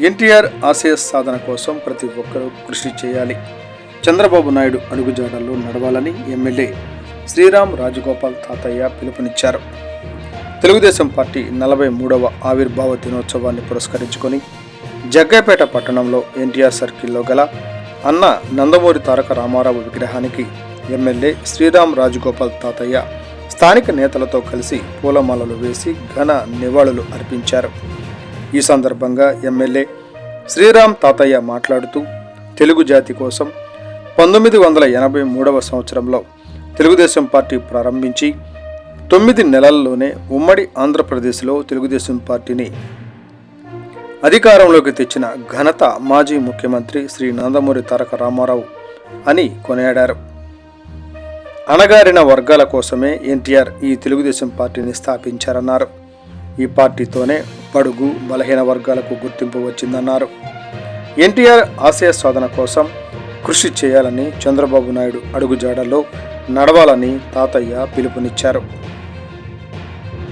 ఎన్టీఆర్ ఆశయ సాధన కోసం ప్రతి ఒక్కరూ కృషి చేయాలి. చంద్రబాబు నాయుడు అడుగుజాడల్లో నడవాలని ఎమ్మెల్యే శ్రీరామ్ రాజగోపాల్ తాతయ్య పిలుపునిచ్చారు. తెలుగుదేశం పార్టీ నలభై మూడవ ఆవిర్భావ దినోత్సవాన్ని పురస్కరించుకొని జగ్గైపేట పట్టణంలో ఎన్టీఆర్ సర్కిల్లో గల అన్న నందమూరి తారక రామారావు విగ్రహానికి ఎమ్మెల్యే శ్రీరామ్ రాజగోపాల్ తాతయ్య స్థానిక నేతలతో కలిసి పూలమాలలు వేసి ఘన నివాళులు అర్పించారు. ఈ సందర్భంగా ఎమ్మెల్యే శ్రీరామ్ తాతయ్య మాట్లాడుతూ తెలుగు జాతి కోసం పంతొమ్మిది వందల ఎనభై మూడవ సంవత్సరంలో తెలుగుదేశం పార్టీ ప్రారంభించి తొమ్మిది నెలల్లోనే ఉమ్మడి ఆంధ్రప్రదేశ్లో తెలుగుదేశం పార్టీని అధికారంలోకి తెచ్చిన ఘనత మాజీ ముఖ్యమంత్రి శ్రీ నందమూరి తారక రామారావు అని కొనియాడారు. అణగారిన వర్గాల కోసమే ఎన్టీఆర్ ఈ తెలుగుదేశం పార్టీని స్థాపించారన్నారు. ఈ పార్టీతోనే బడుగు బలహీన వర్గాలకు గుర్తింపు వచ్చిందన్నారు. ఎన్టీఆర్ ఆశయ సాధన కోసం కృషి చేయాలని చంద్రబాబు నాయుడు అడుగుజాడలో నడవాలని తాతయ్య పిలుపునిచ్చారు.